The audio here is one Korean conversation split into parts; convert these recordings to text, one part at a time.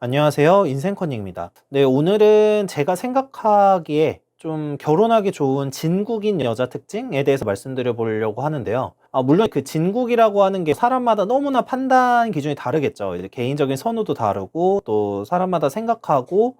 안녕하세요. 인생커닝입니다. 네, 오늘은 제가 생각하기에 좀 결혼하기 좋은 진국인 여자 특징에 대해서 말씀드려 보려고 하는데요. 아, 물론 그 진국이라고 하는 게 사람마다 너무나 판단 기준이 다르겠죠. 이제 개인적인 선호도 다르고 또 사람마다 생각하고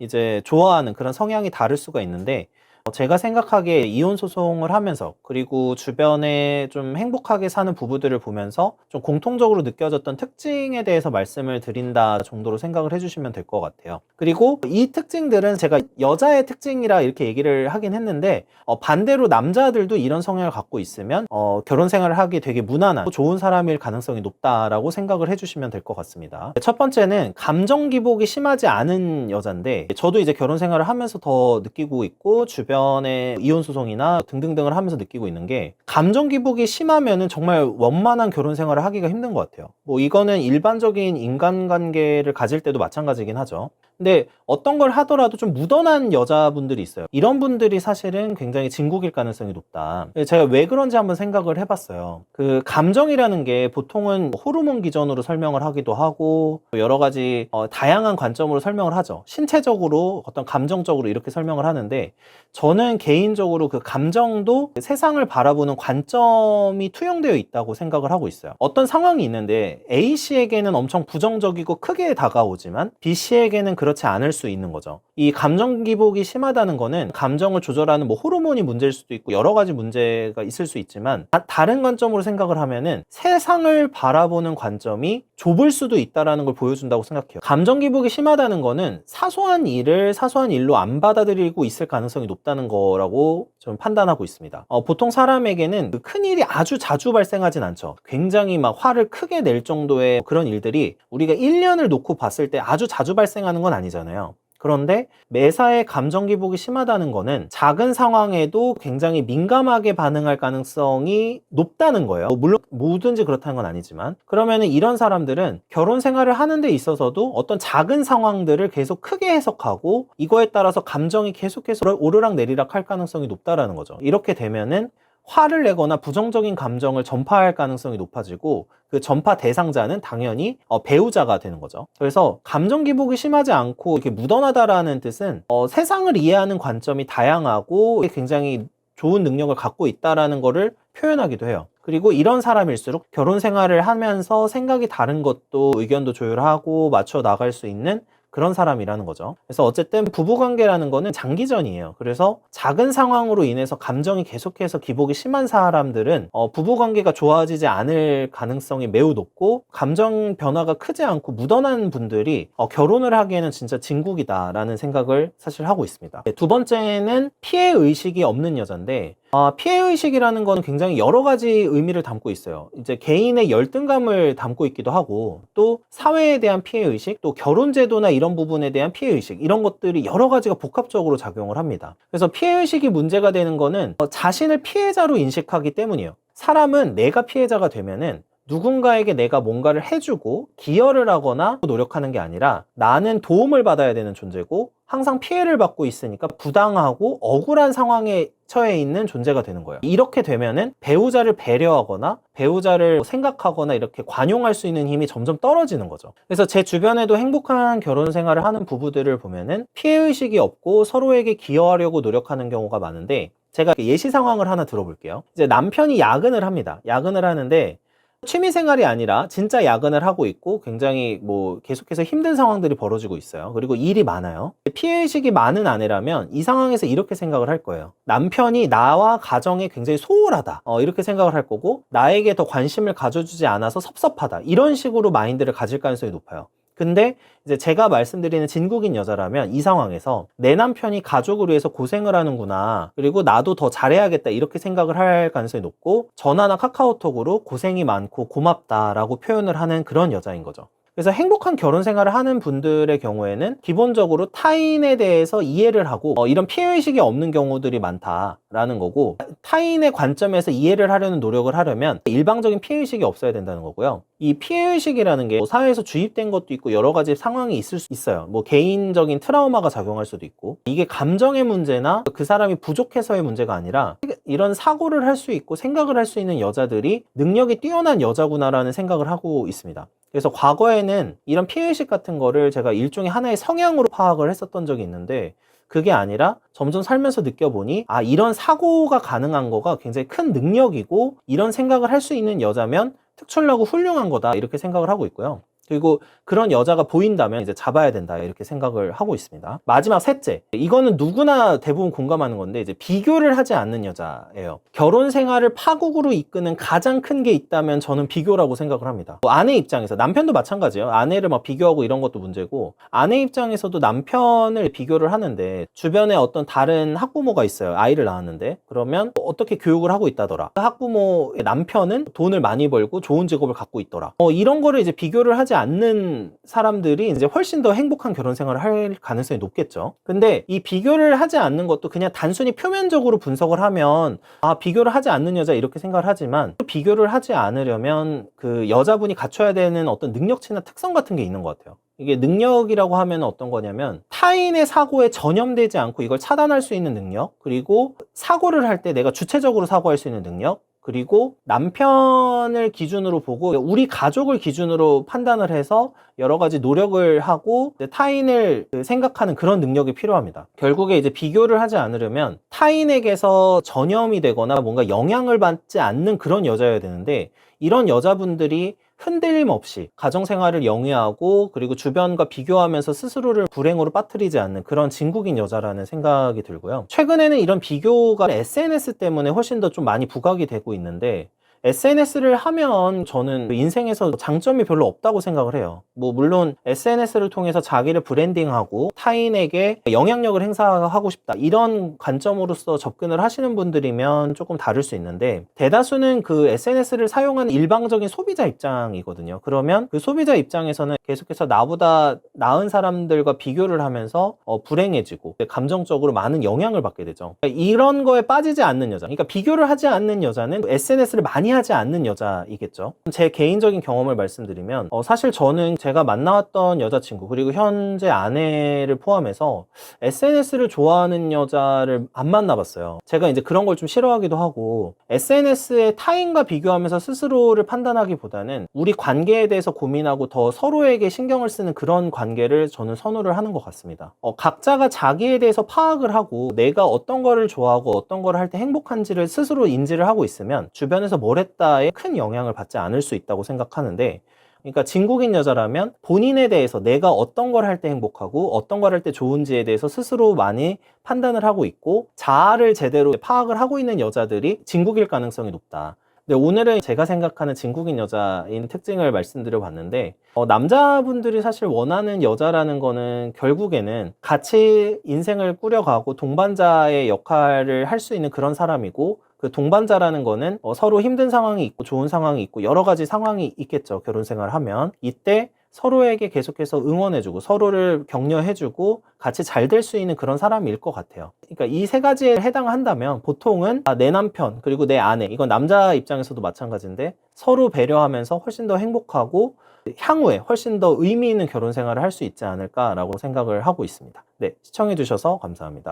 이제 좋아하는 그런 성향이 다를 수가 있는데 어, 제가 생각하기에 이혼 소송을 하면서 그리고 주변에 좀 행복하게 사는 부부들을 보면서 좀 공통적으로 느껴졌던 특징에 대해서 말씀을 드린다 정도로 생각을 해주시면 될 것 같아요. 그리고 이 특징들은 제가 여자의 특징이라 이렇게 얘기를 하긴 했는데 어, 반대로 남자들도 이런 성향을 갖고 있으면 어, 결혼 생활을 하기 되게 무난한 좋은 사람일 가능성이 높다라고 생각을 해주시면 될 것 같습니다. 첫 번째는 감정 기복이 심하지 않은 여잔데 저도 이제 결혼 생활을 하면서 더 느끼고 있고 주변 에 이혼 소송이나 등등등을 하면서 느끼고 있는 게 감정 기복이 심하면은 정말 원만한 결혼 생활을 하기가 힘든 것 같아요. 뭐 이거는 일반적인 인간관계를 가질 때도 마찬가지긴 하죠. 근데 어떤 걸 하더라도 좀 무던한 여자분들이 있어요. 이런 분들이 사실은 굉장히 진국일 가능성이 높다. 제가 왜 그런지 한번 생각을 해봤어요. 그 감정이라는 게 보통은 호르몬 기전으로 설명을 하기도 하고 여러 가지 어, 다양한 관점으로 설명을 하죠. 신체적으로 어떤 감정적으로 이렇게 설명을 하는데 저는 개인적으로 그 감정도 세상을 바라보는 관점이 투영되어 있다고 생각을 하고 있어요. 어떤 상황이 있는데 A 씨에게는 엄청 부정적이고 크게 다가오지만 B 씨에게는 그 렇지 않을 수 있는 거죠. 이 감정 기복이 심하다는 거는 감정을 조절하는 뭐 호르몬이 문제일 수도 있고 여러 가지 문제가 있을 수 있지만 다- 다른 관점으로 생각을 하면은 세상을 바라보는 관점이 좁을 수도 있다라는 걸 보여준다고 생각해요. 감정 기복이 심하다는 거는 사소한 일을 사소한 일로 안 받아들이고 있을 가능성이 높다는 거라고 저는 판단하고 있습니다. 어, 보통 사람에게는 그 큰 일이 아주 자주 발생하진 않죠. 굉장히 막 화를 크게 낼 정도의 그런 일들이 우리가 1년을 놓고 봤을 때 아주 자주 발생하는 건 아니잖아요. 그런데 매사에 감정 기복이 심하다는 거는 작은 상황에도 굉장히 민감하게 반응할 가능성이 높다는 거예요. 뭐 물론 뭐든지 그렇다는 건 아니지만 그러면은 이런 사람들은 결혼 생활을 하는 데 있어서도 어떤 작은 상황들을 계속 크게 해석하고 이거에 따라서 감정이 계속해서 오르락 내리락 할 가능성이 높다라는 거죠. 이렇게 되면은 화를 내거나 부정적인 감정을 전파할 가능성이 높아지고 그 전파 대상자는 당연히 어, 배우자가 되는 거죠. 그래서 감정 기복이 심하지 않고 이렇게 무던하다라는 뜻은 어, 세상을 이해하는 관점이 다양하고 굉장히 좋은 능력을 갖고 있다라는 거를 표현하기도 해요. 그리고 이런 사람일수록 결혼 생활을 하면서 생각이 다른 것도 의견도 조율하고 맞춰 나갈 수 있는 그런 사람이라는 거죠. 그래서 어쨌든 부부관계라는 거는 장기전이에요. 그래서 작은 상황으로 인해서 감정이 계속해서 기복이 심한 사람들은 어, 부부관계가 좋아지지 않을 가능성이 매우 높고 감정 변화가 크지 않고 무던한 분들이 어, 결혼을 하기에는 진짜 진국이다라는 생각을 사실 하고 있습니다. 네, 두 번째는 피해 의식이 없는 여잔데 아, 피해 의식이라는 거는 굉장히 여러 가지 의미를 담고 있어요. 이제 개인의 열등감을 담고 있기도 하고 또 사회에 대한 피해 의식, 또 결혼 제도나 이런 부분에 대한 피해 의식 이런 것들이 여러 가지가 복합적으로 작용을 합니다. 그래서 피해 의식이 문제가 되는 거는 어, 자신을 피해자로 인식하기 때문이에요. 사람은 내가 피해자가 되면은 누군가에게 내가 뭔가를 해주고 기여를 하거나 노력하는 게 아니라 나는 도움을 받아야 되는 존재고 항상 피해를 받고 있으니까 부당하고 억울한 상황에 처해 있는 존재가 되는 거예요. 이렇게 되면은 배우자를 배려하거나 배우자를 생각하거나 이렇게 관용할 수 있는 힘이 점점 떨어지는 거죠. 그래서 제 주변에도 행복한 결혼 생활을 하는 부부들을 보면은 피해의식이 없고 서로에게 기여하려고 노력하는 경우가 많은데 제가 예시 상황을 하나 들어볼게요. 이제 남편이 야근을 합니다. 야근을 하는데 취미 생활이 아니라 진짜 야근을 하고 있고 굉장히 뭐 계속해서 힘든 상황들이 벌어지고 있어요. 그리고 일이 많아요. 피해의식이 많은 아내라면 이 상황에서 이렇게 생각을 할 거예요. 남편이 나와 가정에 굉장히 소홀하다. 어, 이렇게 생각을 할 거고 나에게 더 관심을 가져주지 않아서 섭섭하다. 이런 식으로 마인드를 가질 가능성이 높아요. 근데 이제 제가 말씀드리는 진국인 여자라면 이 상황에서 내 남편이 가족을 위해서 고생을 하는구나. 그리고 나도 더 잘해야겠다. 이렇게 생각을 할 가능성이 높고 전화나 카카오톡으로 고생이 많고 고맙다라고 표현을 하는 그런 여자인 거죠. 그래서 행복한 결혼 생활을 하는 분들의 경우에는 기본적으로 타인에 대해서 이해를 하고 어, 이런 피해의식이 없는 경우들이 많다라는 거고 타인의 관점에서 이해를 하려는 노력을 하려면 일방적인 피해의식이 없어야 된다는 거고요. 이 피해의식이라는 게 뭐 사회에서 주입된 것도 있고 여러 가지 상황이 있을 수 있어요. 뭐 개인적인 트라우마가 작용할 수도 있고 이게 감정의 문제나 그 사람이 부족해서의 문제가 아니라 이런 사고를 할 수 있고 생각을 할 수 있는 여자들이 능력이 뛰어난 여자구나라는 생각을 하고 있습니다. 그래서 과거에는 이런 피해의식 같은 거를 제가 일종의 하나의 성향으로 파악을 했었던 적이 있는데 그게 아니라 점점 살면서 느껴보니 아 이런 사고가 가능한 거가 굉장히 큰 능력이고 이런 생각을 할 수 있는 여자면 특출나고 훌륭한 거다 이렇게 생각을 하고 있고요. 그리고 그런 여자가 보인다면 이제 잡아야 된다 이렇게 생각을 하고 있습니다. 마지막 셋째, 이거는 누구나 대부분 공감하는 건데 이제 비교를 하지 않는 여자예요. 결혼 생활을 파국으로 이끄는 가장 큰 게 있다면 저는 비교라고 생각을 합니다. 뭐 아내 입장에서 남편도 마찬가지예요. 아내를 막 비교하고 이런 것도 문제고 아내 입장에서도 남편을 비교를 하는데 주변에 어떤 다른 학부모가 있어요. 아이를 낳았는데 그러면 어떻게 교육을 하고 있다더라. 그 학부모의 남편은 돈을 많이 벌고 좋은 직업을 갖고 있더라. 어, 이런 거를 이제 비교를 하지 않는 사람들이 이제 훨씬 더 행복한 결혼 생활을 할 가능성이 높겠죠. 근데 이 비교를 하지 않는 것도 그냥 단순히 표면적으로 분석을 하면 아, 비교를 하지 않는 여자 이렇게 생각을 하지만 또 비교를 하지 않으려면 그 여자분이 갖춰야 되는 어떤 능력치나 특성 같은 게 있는 것 같아요. 이게 능력이라고 하면 어떤 거냐면 타인의 사고에 전염되지 않고 이걸 차단할 수 있는 능력, 그리고 사고를 할 때 내가 주체적으로 사고할 수 있는 능력, 그리고 남편을 기준으로 보고 우리 가족을 기준으로 판단을 해서 여러 가지 노력을 하고 타인을 그 생각하는 그런 능력이 필요합니다. 결국에 이제 비교를 하지 않으려면 타인에게서 전염이 되거나 뭔가 영향을 받지 않는 그런 여자여야 되는데 이런 여자분들이 흔들림 없이 가정 생활을 영위하고 그리고 주변과 비교하면서 스스로를 불행으로 빠뜨리지 않는 그런 진국인 여자라는 생각이 들고요. 최근에는 이런 비교가 SNS 때문에 훨씬 더 좀 많이 부각이 되고 있는데 SNS를 하면 저는 그 인생에서 장점이 별로 없다고 생각을 해요. 뭐, 물론 SNS를 통해서 자기를 브랜딩하고 타인에게 영향력을 행사하고 싶다. 이런 관점으로서 접근을 하시는 분들이면 조금 다를 수 있는데, 대다수는 그 SNS를 사용하는 일방적인 소비자 입장이거든요. 그러면 그 소비자 입장에서는 계속해서 나보다 나은 사람들과 비교를 하면서 어, 불행해지고 감정적으로 많은 영향을 받게 되죠. 그러니까 이런 거에 빠지지 않는 여자. 그러니까 비교를 하지 않는 여자는 SNS를 많이 하지 않는 여자이겠죠. 제 개인적인 경험을 말씀드리면 어, 사실 저는 제가 만나왔던 여자친구 그리고 현재 아내를 포함해서 SNS를 좋아하는 여자를 안 만나봤어요. 제가 이제 그런 걸 좀 싫어하기도 하고 SNS에 타인과 비교하면서 스스로를 판단하기보다는 우리 관계에 대해서 고민하고 더 서로에게 신경을 쓰는 그런 관계를 저는 선호를 하는 것 같습니다. 어, 각자가 자기에 대해서 파악을 하고 내가 어떤 거를 좋아하고 어떤 거를 할 때 행복한지를 스스로 인지를 하고 있으면 주변에서 뭘 했다에 큰 영향을 받지 않을 수 있다고 생각하는데 그러니까 진국인 여자라면 본인에 대해서 내가 어떤 걸 할 때 행복하고 어떤 걸 할 때 좋은지에 대해서 스스로 많이 판단을 하고 있고 자아를 제대로 파악을 하고 있는 여자들이 진국일 가능성이 높다. 근데 오늘은 제가 생각하는 진국인 여자인 특징을 말씀드려 봤는데 어, 남자분들이 사실 원하는 여자라는 거는 결국에는 같이 인생을 꾸려가고 동반자의 역할을 할 수 있는 그런 사람이고 그 동반자라는 거는 어, 서로 힘든 상황이 있고 좋은 상황이 있고 여러 가지 상황이 있겠죠. 결혼 생활을 하면 이때 서로에게 계속해서 응원해주고 서로를 격려해주고 같이 잘 될 수 있는 그런 사람일 것 같아요. 그러니까 이 세 가지에 해당한다면 보통은 아, 내 남편 그리고 내 아내 이건 남자 입장에서도 마찬가지인데 서로 배려하면서 훨씬 더 행복하고 향후에 훨씬 더 의미 있는 결혼 생활을 할 수 있지 않을까라고 생각을 하고 있습니다. 네, 시청해주셔서 감사합니다.